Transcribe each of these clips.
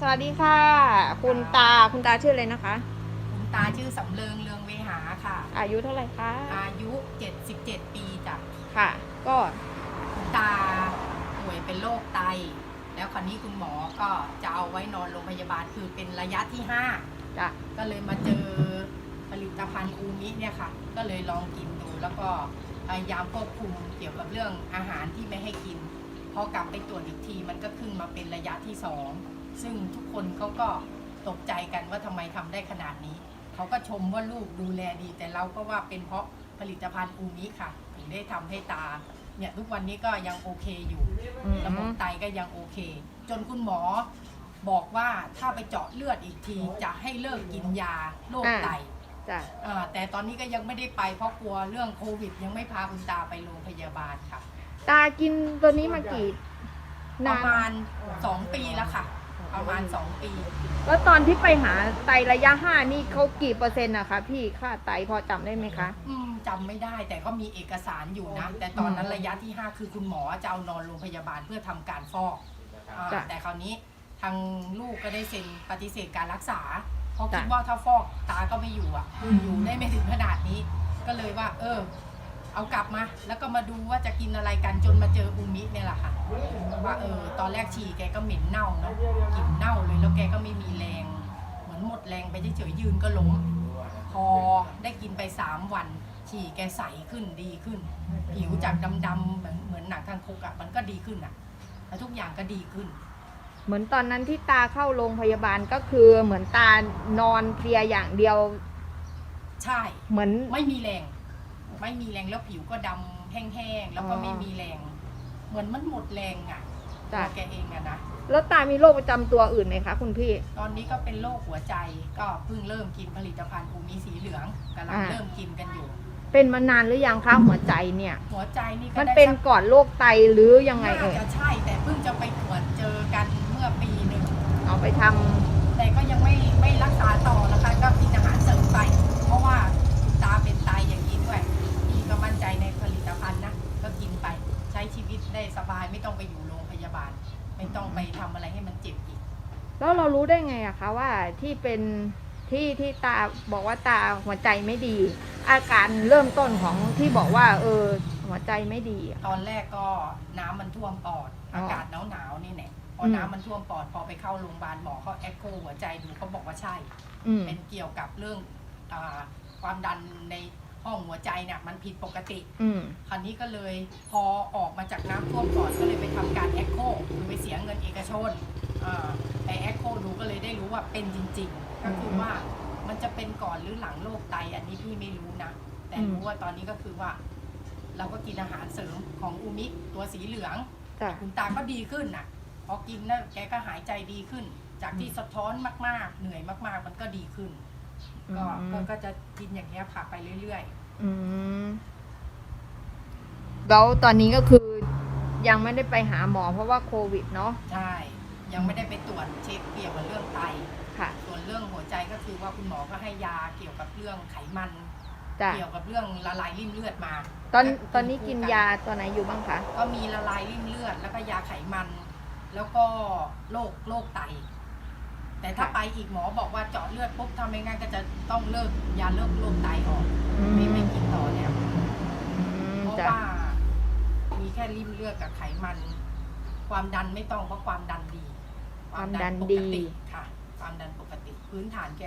สวัสดีค่ะ คุณตาคุณตาชื่ออะไรนะคะ คุณตาชื่อสำเริงเรืองเวหาค่ะ อายุเท่าไหร่คะอายุ 77 ปีจ้ะค่ะ ก็คุณตาป่วยเป็นโรคไต แล้วคราวนี้คุณหมอก็จะเอาไว้นอนโรงพยาบาลคือเป็นระยะที่5จะก็เลยมาเจอผลิตภัณฑ์อูมิเนี่ยค่ะ ก็เลยลองกินดูแล้วก็พยายามควบคุมเกี่ยวกับเรื่องอาหารที่ไม่ให้กินพอกลับไปตรวจอีกทีมันก็ขึ้นมาเป็นระยะที่สอง ซึ่งทุกคนเขาก็ตกใจกันว่าทำไมทำได้ขนาดนี้ เขาก็ชมว่าลูกดูแลดี แต่เราก็ว่าเป็นเพราะผลิตภัณฑ์อูมิค่ะถึงได้ทำให้ตา เนี่ยทุกวันนี้ก็ยังโอเคอยู่ อืม ระบบไตก็ยังโอเค จนคุณหมอบอกว่าถ้าไปเจาะเลือดอีกที จะให้เลิกกินยาโรคไตจะอ่าแต่ตอนนี้ก็ยังไม่ได้ไปเพราะกลัวเรื่องโควิด ยังไม่พาคุณตาไปโรงพยาบาลค่ะ ตากินตัวนี้มากี่ ปนาระน มาณ 2 ปีแล้วค่ะ ประมาณ2ปี แล้วตอนที่ไปหาไตระยะห้านี่เขากี่เปอร์เซ็นต์นะคะพี่ค่าไตพอจำได้ไหมคะ อืมจำไม่ได้แต่ก็มีเอกสารอยู่นะ แต่ตอนนั้นระยะที่ 5 คือคุณหมอจะเอานอนโรงพยาบาลเพื่อทำการฟอกอ่าจ้ะแต่คราวนี้ทางลูกก็ได้เซ็นปฏิเสธการรักษา เพราะจ้ะคิดว่าถ้าฟอกตาก็ไม่อยู่อะ อยู่ได้ไม่ถึงขนาดนี้ ก็เลยว่า เออ เอากลับมา แล้วก็มาดูว่าจะกินอะไรกันจนมาเจออูมิเนี่ยแหละค่ะว่าเออตอนแรกฉี่แกก็เหม็นเน่าเนาะกลิ่นเน่าเลยแล้วแกก็ไม่มีแรง เหมือนหมดแรงไปเฉยๆยืนก็ล้มพอได้กินไปสามวัน ฉี่แกใสขึ้นดีขึ้น ผิวจากดำๆเหมือนเหมือนหนังทางคุกอะมันก็ดีขึ้นอะแล้วทุกอย่างก็ดีขึ้น เหมือนตอนนั้นที่ตาเข้าโรงพยาบาลก็คือเหมือนตานอนเพลียอย่างเดียว ใช่ เหมือนไม่มีแรง ไม่มีแรงแล้วผิวก็ดำแห้งๆแล้วก็อ๋อไม่มีแรง เหมือนมันหมดแรงอะจ้ะตัวแกเองอะนะแล้วตามีโรคประจำตัวอื่นไหมคะคุณพี่ ตอนนี้ก็เป็นโรคหัวใจก็เพิ่งเริ่มกินผลิตภัณฑ์ภูมิสีเหลืองกำลังอ่า เริ่มกินกันอยู่ เป็นมานานหรือยังคะหัวใจเนี่ย หัวใจนี่ก็มันได้เป็นสักก่อนโรคไตหรือยังไงน่าเอ่ยจะใช่แต่เพิ่งจะไปตรวจเจอกันเมื่อปีหนึ่งเอาไปทำแต่ก็ยังไม่ไม่รักษาต่อนะคะ ก็กินอาหารเสริมไป เพราะว่าคุณตาเป็นไตอย่างนี้ด้วยพี่ก็มั่นใจในผลิตภัณฑ์นะ ก็กินไปใช้ชีวิต ได้สบายไม่ต้องไปอยู่โรงพยาบาล ไม่ต้องไปทำอะไรให้มันเจ็บอีก แล้วเรารู้ได้ไงอะคะว่าที่เป็นที่ที่ตาบอกว่าตาหัวใจไม่ดี อาการเริ่มต้นของที่บอกว่า เออ หัวใจไม่ดีอะ ตอนแรกก็น้ำมันท่วมปอด อ๋อออากาศหนาวหนาวๆนี่แหละพอมน้ำมันท่วมปอดพอไปเข้าโรงพยาบาลหมอเขาแอคโคหัวใจดูเขาบอกว่าใช่ อืมเป็นเกี่ยวกับเรื่องอาความดันใน ห้องหัวใจเนี่ยมันผิดปกติ อืม คราวนี้ก็เลยพอออกมาจากน้ำท่วมก่อนก็เลยไปทำการแอคโคคือไปเสียเงินเอกชนอ่าไปแอคโคดูก็เลยได้รู้ว่าเป็นจริง ๆ ก็คือว่ามันจะเป็นก่อนหรือหลังโรคไตอันนี้พี่ไม่รู้นะ แต่รู้ว่าตอนนี้ก็คือว่า เราก็กินอาหารเสริมของอูมิตัวสีเหลือง จ้ะ คุณตาก็ดีขึ้นน่ะ พอกินแล้วแกก็หายใจดีขึ้น จากที่สะท้อนมากๆ เหนื่อยมากๆ มันก็ดีขึ้น ก็อืม ก็ก็จะกินอย่างเงี้ยค่ะไปเรื่อยอืมแล้วตอนนี้ก็คือยังไม่ได้ไปหาหมอเพราะว่าโควิดเนาะๆ ใช่ ยังไม่ได้ไปตรวจเช็คเกี่ยวกับเรื่องไต ค่ะส่วนเรื่องหัวใจก็คือว่าคุณหมอก็ให้ยาเกี่ยวกับเรื่องไขมัน จ้ะเกี่ยวกับเรื่องละลายริ่มเลือดมาตอนก็ตอนนี้กินคู่ยาตัวไหนอยู่บ้างคะก็มีละลายริ่มเลือด แล้วก็ยาไขมัน แล้วก็โรคโรคไต แต่ถ้าค่ะไปอีกหมอบอกว่าเจาะเลือดปุ๊บทำไม่งั้นก็จะต้องเลิกยาเลิกโรคไตออกอืม ไม่ไม่กินต่อแล้วอืมเพราะจ้ะว่ามีแค่ริ่มเลือดกับไขมัน ความดันไม่ต้องเพราะความดันดีความดันปดีกติค่ะ ความดันปกติ พื้นฐานแก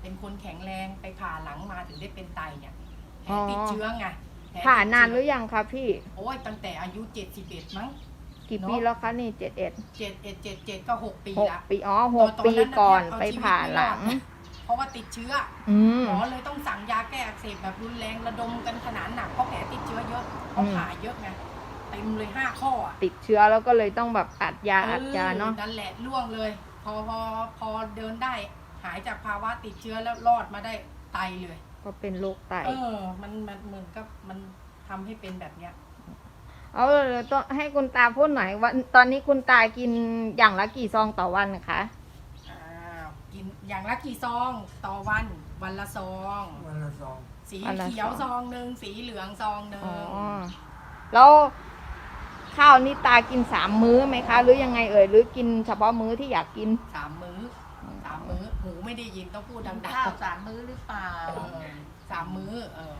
เป็นคนแข็งแรงไปผ่าหลังมาถึงได้เป็นไตเนี่ยแผลติดเชื้อไงแผลติดเชื้อผ่านานหรือยังคะพี่ โอ้ยตั้งแต่อายุ71มั้งกี่เนอะปีแล้วคะนี่เจ็ดเอ็ด71 77ก็6ปีหกละปีอ๋อหกตอนปีนั้นน่ะก่อนแทบเอาไปชีวิตผ่าไม่หรอลัดงเพราะว่าติดเชื้ออืม หมอเลยต้องสั่งยาแก้อักเสบแบบรุนแรงระดมกันขนาดหนักเพราะแผลติดเชื้อเยอะเพราะอืม ผ่าเยอะไงเต็มเลยห้าข้ออะ ติดเชื้อแล้วก็เลยต้องแบบอัดยาอัดยาเนาะออนั่นแหละล่วงเลย พอพอพอเดินได้หายจากภาวะติดเชื้อแล้วรอดมาได้ไตเลย ก็เป็นโรคไต เออ มันมันเหมือนกับมันทำให้เป็นแบบเนี้ย เอาเลยต้องให้คุณตาพูดหน่อยว่าตอนนี้คุณตากินอย่างละกี่ซองต่อวันนะคะอ้าวกินอย่างละกี่ซองต่อวันวันละซอง วันละสองสีวันละเขียวซองซองหนึ่งสีเหลืองซองหนึ่งอ๋อแล้วข้าวนี่ตากินสามมื้อไหมคะ หรือยังไงเอ่ยหรือกินเฉพาะมื้อที่อยากกิน สามมื้อสามมื้อหูไม่ได้ยินต้องพูดดังข้าวสามมื้อหรือเปล่าๆเออสามมื้อเออ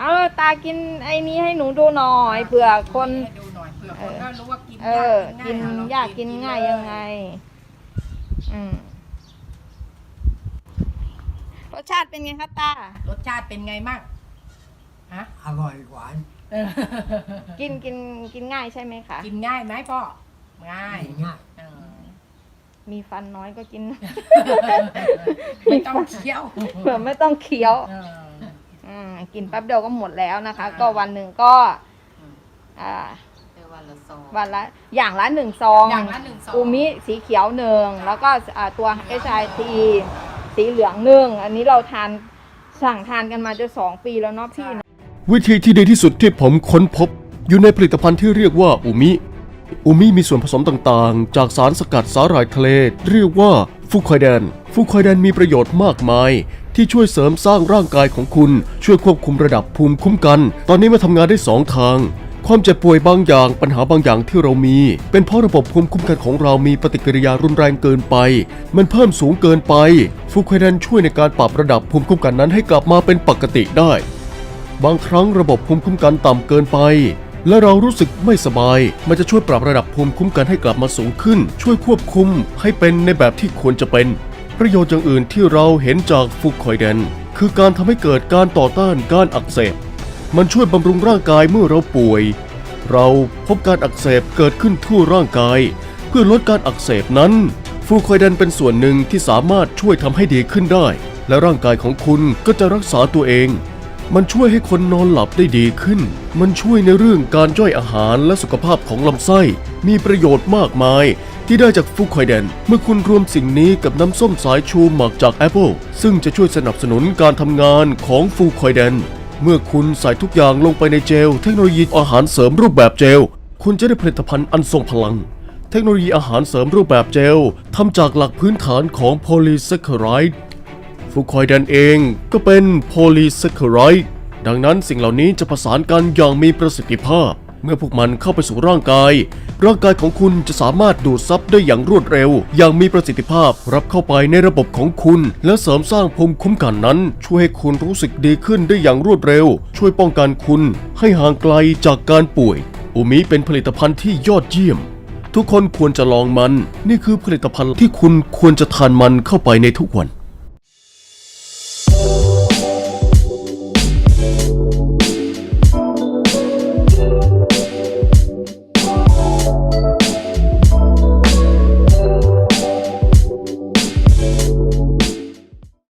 เอาแล้วตากินไอ้นี้ให้หนูดูหน่อยเผื่อคน ให้ดูหน่อยเผื่อคนก็รู้ว่ากินเออกินยากกินง่ายยังไง อืมรสชาติเป็นไงคะตา รสชาติเป็นไงมั่งฮะอร่อยหวานเออกินกินกินง่ายใช่ไหมคะ กินง่ายไหมพ่อง่ายง่ายเออมีฟันน้อยก็กิน ไม่ต้องเคี้ยวเผื่อไม่ต้องเคี้ยว เอออืม กินแป๊บเดียวก็หมดแล้วนะคะอ่าก็วันหนึ่งก็อ่าเรียกวันละซอง วันละอย่างละหนึ่งซองอย่างละหนึ่งซอง อูมิสีเขียวหนึ่งแล้วก็อ่าตัว HIT สีเหลืองหนึ่งอันนี้เราทานสั่งทานกันมาจะสองปีแล้วเนาะพี่เนาะวิธีที่ดีที่สุดที่ผมค้นพบ อยู่ในผลิตภัณฑ์ที่เรียกว่าอูมิ อูมิมีส่วนผสมต่างๆ จากสารสกัดสาหร่ายทะเล เรียกว่าฟูคอยแดน ฟูคอยแดนมีประโยชน์มากมาย ที่ช่วยเสริมสร้างร่างกายของคุณ ช่วยควบคุมระดับภูมิคุ้มกัน ตอนนี้มาทำงานได้สองทาง ความเจ็บป่วยบางอย่างปัญหาบางอย่างที่เรามี เป็นเพราะระบบภูมิคุ้มกันของเรามีปฏิกิริยารุนแรงเกินไป มันเพิ่มสูงเกินไปฟูคอยแดนช่วยในการปรับระดับภูมิคุ้มกันนั้นให้กลับมาเป็นปกติได้ บางครั้งระบบภูมิคุ้มกันต่ำเกินไปและเรารู้สึกไม่สบาย มันจะช่วยปรับระดับภูมิคุ้มกันให้กลับมาสูงขึ้น ช่วยควบคุมให้เป็นในแบบที่ควรจะเป็น ประโยชน์อย่างอื่นที่เราเห็นจากฟูคอยเดน คือการทำให้เกิดการต่อต้านการอักเสบ มันช่วยบำรุงร่างกายเมื่อเราป่วย เราพบการอักเสบเกิดขึ้นทั่วร่างกาย เพื่อลดการอักเสบนั้นฟูคอยเดนเป็นส่วนหนึ่งที่สามารถช่วยทำให้ดีขึ้นได้ และร่างกายของคุณก็จะรักษาตัวเอง มันช่วยให้คนนอนหลับได้ดีขึ้น มันช่วยในเรื่องการย่อยอาหารและสุขภาพของลำไส้ มีประโยชน์มากมาย ที่ได้จากฟูคอยเดน เมื่อคุณรวมสิ่งนี้กับน้ำส้มสายชูหมักจากแอปเปิลซึ่งจะช่วยสนับสนุนการทำงานของฟูคอยเดน เมื่อคุณใส่ทุกอย่างลงไปในเจล เทคโนโลยีอาหารเสริมรูปแบบเจล คุณจะได้ผลิตภัณฑ์อันทรงพลัง เทคโนโลยีอาหารเสริมรูปแบบเจลทำจากหลักพื้นฐานของโพลีแซคคาไรด์ฟูคอยแดนเองก็เป็นโพลีแซคคาไรด์ดังนั้นสิ่งเหล่านี้จะประสานกันอย่างมีประสิทธิภาพ เมื่อพวกมันเข้าไปสู่ร่างกาย ร่างกายของคุณจะสามารถดูดซับได้อย่างรวดเร็ว อย่างมีประสิทธิภาพรับเข้าไปในระบบของคุณ และเสริมสร้างภูมิคุ้มกันนั้น ช่วยให้คุณรู้สึกดีขึ้นได้อย่างรวดเร็ว ช่วยป้องกันคุณ ให้ห่างไกลจากการป่วยอูมิเป็นผลิตภัณฑ์ที่ยอดเยี่ยม ทุกคนควรจะลองมัน นี่คือผลิตภัณฑ์ที่คุณควรจะทานมันเข้าไปในทุกวัน